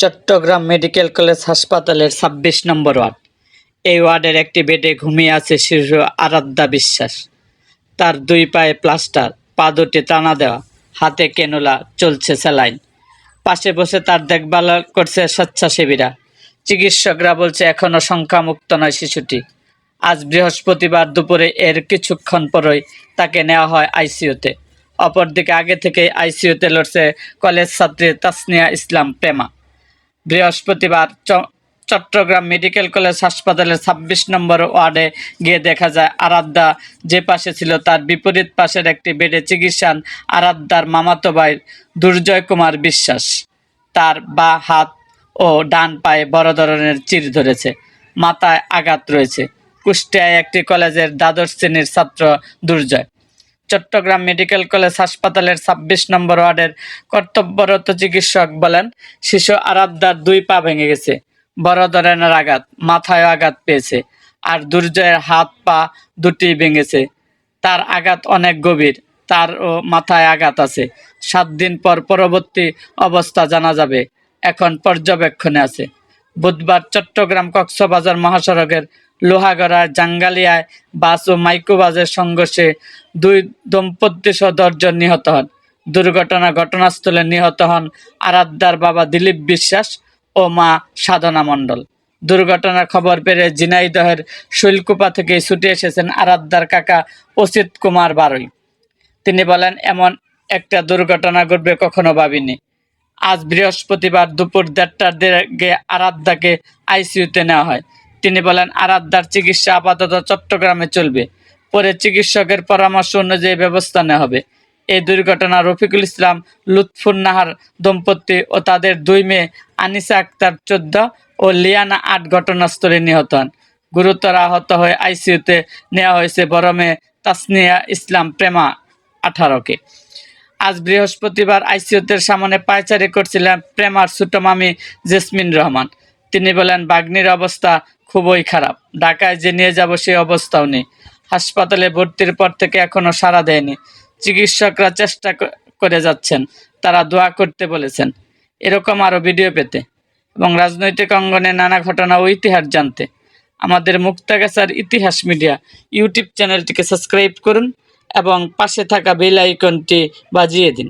Chittagong medical college হাসপাতালের ছাব্বিশ নম্বর word. এই ওয়ার্ডের একটি বেডে ঘুমিয়ে আছে শিশু আরাধ্যা বিশ্বাস। তার দুই পায়ে প্লাস্টার, পা দুটি টানা দেওয়া, হাতে কেনুলা, চলছে স্যালাইন। পাশে বসে তার দেখভাল করছে স্বেচ্ছাসেবীরা। চিকিৎসকরা বলছে এখনও সংখ্যামুক্ত নয় শিশুটি। আজ বৃহস্পতিবার দুপুরে এর কিছুক্ষণ পরই তাকে নেওয়া হয় আইসিইউতে। অপরদিকে আগে থেকে আইসিইউতে লড়ছে কলেজ ছাত্রী তাসনিয়া ইসলাম প্রেমা। বৃহস্পতিবার চট্টগ্রাম মেডিকেল কলেজ হাসপাতালের ছাব্বিশ নম্বর ওয়ার্ডে গিয়ে দেখা যায়, আরাধ্যা যে পাশে ছিল তার বিপরীত পাশের একটি বেডে চিকিৎসান আরাধ্যার মামাতো ভাই দুর্জয় কুমার বিশ্বাস। তার বা হাত ও ডান পায়ে বড় ধরনের চির ধরেছে, মাথায় আঘাত রয়েছে। কুষ্টিয়ায় একটি কলেজের দ্বাদশ শ্রেণির ছাত্র দুর্জয়। চট্টগ্রাম মেডিকেল কলেজ হাসপাতালের ছাব্বিশ নম্বর ওয়ার্ডের কর্তব্যরত চিকিৎসক বলেন, শিশু আরাধ্যার দুই পা ভেঙে গেছে, বড় ধরনের আঘাত মাথায় আঘাত পেয়েছে, আর দুর্জয়ের হাত পা দুটি ভেঙেছে। তার আঘাত অনেক গভীর, তারও মাথায় আঘাত আছে। সাত দিন পর পরবর্তী অবস্থা জানা যাবে, এখন পর্যবেক্ষণে আছে। বুধবার চট্টগ্রাম কক্সবাজার মহাসড়কের লোহাগড়া, জাঙ্গালিয়ায় বাস ও মাইক্রোবাসের সংঘর্ষে দুই দম্পতি সহ দশজন নিহত হন। দুর্ঘটনা ঘটনাস্থলে নিহত হন আরাধ্যার বাবা দিলীপ বিশ্বাস ও মা সাধনা মণ্ডল। দুর্ঘটনার খবর পেরে জিনাইদহের শৈলকুপা থেকে ছুটে এসেছেন আরাধ্যার কাকা অসিত কুমার বারই। তিনি বলেন, এমন একটা দুর্ঘটনা ঘটবে কখনো ভাবিনি। আজ বৃহস্পতিবার দুপুর দেড়টার দিকে আরাধ্যাকে আইসিইউতে নেওয়া হয়। তিনি বলেন আরাধ্যার চিকিৎসা আপাতত চট্টগ্রামে চলবে। পরে চিকিৎসকের পরামর্শ অনুযায়ী ব্যবস্থা নেওয়া হবে। এই দুর্ঘটনা রফিকুল ইসলাম লুৎফুন নাহার দম্পতি ও তাদের দুই মেয়ে আনিসা আক্তার চোদ্দ ও লিয়ানা আট ঘটনাস্থলে নিহত হন। গুরুতর আহত হয়ে আইসিইউতে নেওয়া হয়েছে বড় মেয়ে তাসনিয়া ইসলাম প্রেমা আঠারোকে। আজ বৃহস্পতিবার আইসিইউতে সামনে পায়চারি করছিলেন প্রেমার ছোট মামি জেসমিন রহমান। তিনি বলেন, বাগ্নির অবস্থা খুবই খারাপ। ঢাকায় যে নিয়ে যাব সেই অবস্থাও নেই। হাসপাতালে ভর্তির পর থেকে এখনও সাড়া দেয়নি। চিকিৎসকরা চেষ্টা করে যাচ্ছেন। তারা দোয়া করতে বলেছেন। এরকম আরও ভিডিও পেতে এবং রাজনৈতিক অঙ্গনে নানা ঘটনা ও ইতিহাস জানতে। আমাদের মুক্তাগাছার ইতিহাস মিডিয়া ইউটিউব চ্যানেলটিকে সাবস্ক্রাইব করুন এবং পাশে থাকা বেল আইকনটি বাজিয়ে দিন।